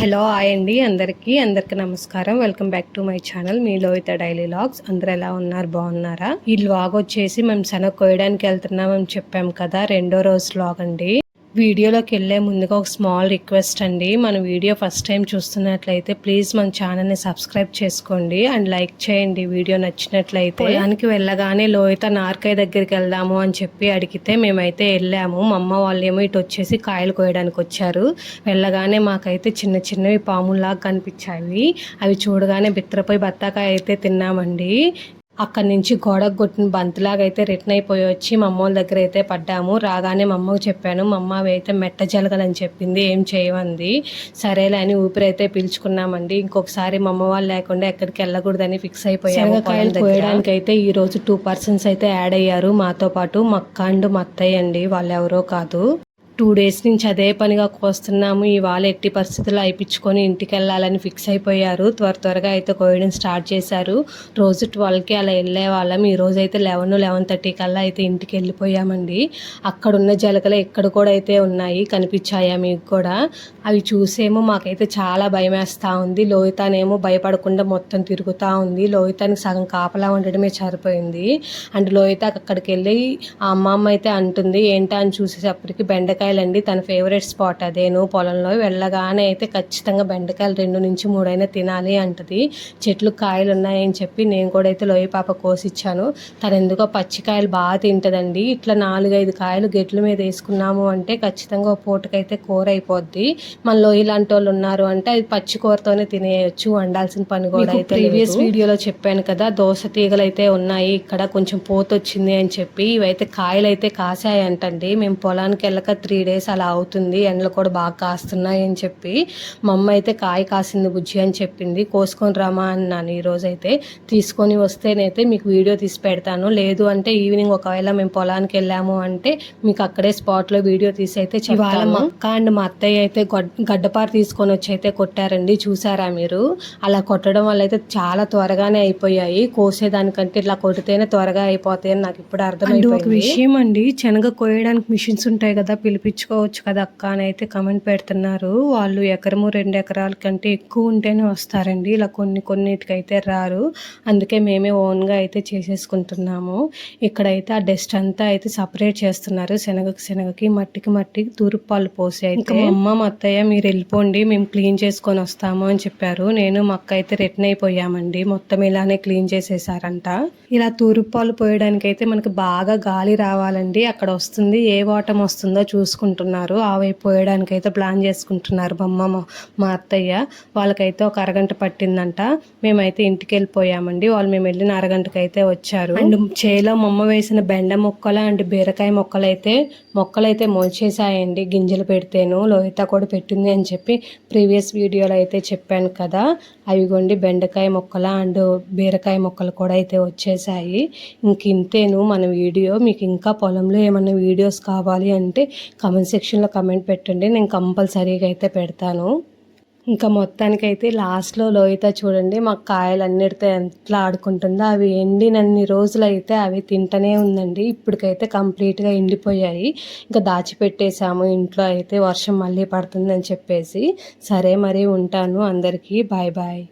Hello hi అండి. అందరికీ అందరికీ నమస్కారం. Welcome back to my channel. Me Lohitha daily logs అందరు ఎలా ఉన్నారు? బాగున్నారా? ఈ లాగ్ వచ్చేసి మేము శనగ కోయడానికి వెళ్తున్నామని చెప్పాం కదా రెండో రోజు లాగ్ అండి. వీడియోలోకి వెళ్ళే ముందుగా ఒక స్మాల్ రిక్వెస్ట్ అండి. మన వీడియో ఫస్ట్ టైం చూస్తున్నట్లయితే ప్లీజ్ మన ఛానల్ని సబ్స్క్రైబ్ చేసుకోండి అండ్ లైక్ చేయండి వీడియో నచ్చినట్లయితే. పొలానికి వెళ్ళగానే లోయత నార్కాయ దగ్గరికి వెళ్దాము అని చెప్పి అడిగితే మేమైతే వెళ్ళాము. మా అమ్మ వాళ్ళు ఏమో ఇటు వచ్చేసి కాయలు కోయడానికి వచ్చారు. వెళ్ళగానే మాకైతే చిన్న చిన్నవి పాముల్లాగా కనిపించాయి. అవి చూడగానే బిత్రపోయి బత్తాకాయ అయితే తిన్నామండి. అక్కడి నుంచి గోడకు కొట్టిన బంతిలాగా అయితే రిటర్న్ అయిపోయి వచ్చి మా అమ్మ దగ్గర అయితే పడ్డాము. రాగానే మా అమ్మకు చెప్పాను మా అమ్మ అయితే మెట్ట జలగలని చెప్పింది ఏం చేయమంది? సరేలే అని ఊపిరి అయితే పీల్చుకున్నామండి. ఇంకొకసారి మా అమ్మ వాళ్ళు లేకుండా ఎక్కడికి వెళ్ళకూడదని ఫిక్స్ అయిపోయాము కాయలు కోయడానికి అయితే ఈ రోజు టూ పర్సన్స్ అయితే యాడ్ అయ్యారు. మాతో పాటు మక్క అండ్ మత్తయ్య అండి వాళ్ళు ఎవరో కాదు. టూ డేస్ నుంచి అదే పనిగా కోస్తున్నాము. ఇవాళ ఎట్టి పరిస్థితుల్లో అయిపించుకొని ఇంటికి వెళ్ళాలని ఫిక్స్ అయిపోయారు. త్వర త్వరగా అయితే కోయడం స్టార్ట్ చేశారు. రోజు ట్వెల్వ్కి అలా వెళ్ళే వాళ్ళం. ఈ రోజు అయితే లెవెన్ లెవెన్ థర్టీ కల్లా అయితే ఇంటికి వెళ్ళిపోయామండి. అక్కడ ఉన్న జలకలు ఎక్కడ కూడా అయితే ఉన్నాయి కనిపించాయా మీకు కూడా. అవి చూసేమో మాకైతే చాలా భయం వేస్తూ ఉంది. లోహితానేమో భయపడకుండా మొత్తం తిరుగుతూ ఉంది. లోయితానికి సగం కాపలా ఉండడమే సరిపోయింది. అండ్ లోహిత అక్కడికి వెళ్ళి ఆ అమ్మమ్మ అయితే అంటుంది ఏంటా అని చూసేటప్పటికి బెండకాయ బెండకాయలండి తన ఫేవరెట్ స్పాట్ అదేను పొలంలో వెళ్ళగానే అయితే ఖచ్చితంగా బెండకాయలు రెండు నుంచి మూడైనా తినాలి అంటది. చెట్లు కాయలు ఉన్నాయని చెప్పి నేను కూడా అయితే లోయ పాప కోసిచ్చాను. తను ఎందుకో పచ్చికాయలు బాగా తింటదండి. ఇట్లా నాలుగైదు కాయలు గెట్ల మీద వేసుకున్నాము అంటే ఖచ్చితంగా పూటకైతే కూర అయిపోద్ది. మన లోయ లాంటి వాళ్ళు ఉన్నారు అంటే అది పచ్చి కూరతోనే తినేయచ్చు వండాల్సిన పని కూడా అయితే ప్రీవియస్ వీడియోలో చెప్పాను కదా దోశ తీగలు అయితే ఉన్నాయి ఇక్కడ కొంచెం పోత వచ్చింది అని చెప్పి ఇవైతే కాయలు అయితే కాసాయంటండి. మేము పొలానికి వెళ్ళక త్రీ డేస్ అలా అవుతుంది ఎండలు కూడా బాగా కాస్తున్నాయి అని చెప్పి మా అమ్మ అయితే కాయ కాసింది బుజ్జి అని చెప్పింది. కోసుకొని రామా అన్నాను ఈరోజు అయితే. తీసుకొని వస్తేనైతే మీకు వీడియో తీసి పెడతాను. లేదు అంటే ఈవినింగ్ ఒకవేళ మేము పొలానికి వెళ్ళాము అంటే మీకు అక్కడే స్పాట్లో వీడియో తీసి అయితే ఇవాళ మా అక్క అండ్ మా అత్తయ్య అయితే గడ్డపారు తీసుకొని వచ్చి అయితే కొట్టారండి. చూసారా మీరు? అలా కొట్టడం వల్ల అయితే చాలా త్వరగానే అయిపోయాయి. కోసేదానికంటే ఇట్లా కొడితేనే త్వరగా అయిపోతాయి అని నాకు ఇప్పుడు అర్థమైంది ఒక విషయం అండి శనగ కోయడానికి మిషన్స్ ఉంటాయి కదా పిలిపి పిలిపించుకోవచ్చు కదా అక్క అని అయితే కమెంట్ పెడుతున్నారు. వాళ్ళు ఎకరము రెండు ఎకరాల కంటే ఎక్కువ ఉంటేనే వస్తారండి. ఇలా కొన్ని కొన్నిటికైతే రారు. అందుకే మేమే ఓన్గా అయితే చేసేసుకుంటున్నాము. ఇక్కడైతే ఆ డస్ట్ అంతా అయితే సపరేట్ చేస్తున్నారు. శనగకి శనగకి మట్టికి మట్టికి తూరుపాలు పోసి అయితే. అమ్మ మా అత్తయ్య మీరు వెళ్ళిపోండి. మేము క్లీన్ చేసుకొని వస్తాము అని చెప్పారు. నేను మా అక్క అయితే రిటర్న్ అయిపోయామండి. మొత్తం ఇలానే క్లీన్ చేసేసారంట. ఇలా తూరుపాలు పోయడానికి అయితే మనకి బాగా గాలి రావాలండి. అక్కడ వస్తుంది ఏ వాటం వస్తుందో చూసి చేసుకుంటున్నారు. ఆవై పోయడానికి అయితే ప్లాన్ చేసుకుంటున్నారు మా మా అత్తయ్య. వాళ్ళకైతే ఒక అరగంట పట్టిందంట. మేమైతే ఇంటికి వెళ్ళిపోయామండి వాళ్ళు మేము వెళ్ళిన అరగంటకి అయితే వచ్చారు. అండ్ చేలో మొమ్మ వేసిన బెండ మొక్కలు అండ్ బీరకాయ మొక్కలు అయితే మొక్కలు అయితే మొలిచేసాయండి గింజలు పెడితేను. లోహిత కూడా పెట్టింది అని చెప్పి ప్రీవియస్ వీడియోలో అయితే చెప్పాను కదా. అవిగోండి బెండకాయ మొక్కల అండ్ బీరకాయ మొక్కలు కూడా అయితే వచ్చేసాయి ఇంక ఇంతేను మన వీడియో. మీకు ఇంకా పొలంలో ఏమైనా వీడియోస్ కావాలి అంటే కమెంట్ సెక్షన్లో కమెంట్ పెట్టండి. నేను కంపల్సరీగా అయితే పెడతాను. ఇంకా మొత్తానికైతే లాస్ట్లో లోయిత చూడండి మాకు కాయలు అన్నిటితో ఎట్లా ఆడుకుంటుందో అవి ఎండినన్ని రోజులు అయితే అవి తింటనే ఉందండి. ఇప్పటికైతే కంప్లీట్గా ఎండిపోయాయి. ఇంకా దాచిపెట్టేశాము ఇంట్లో అయితే వర్షం మళ్ళీ పడుతుందని చెప్పేసి. సరే మరి ఉంటాను అందరికీ. Bye bye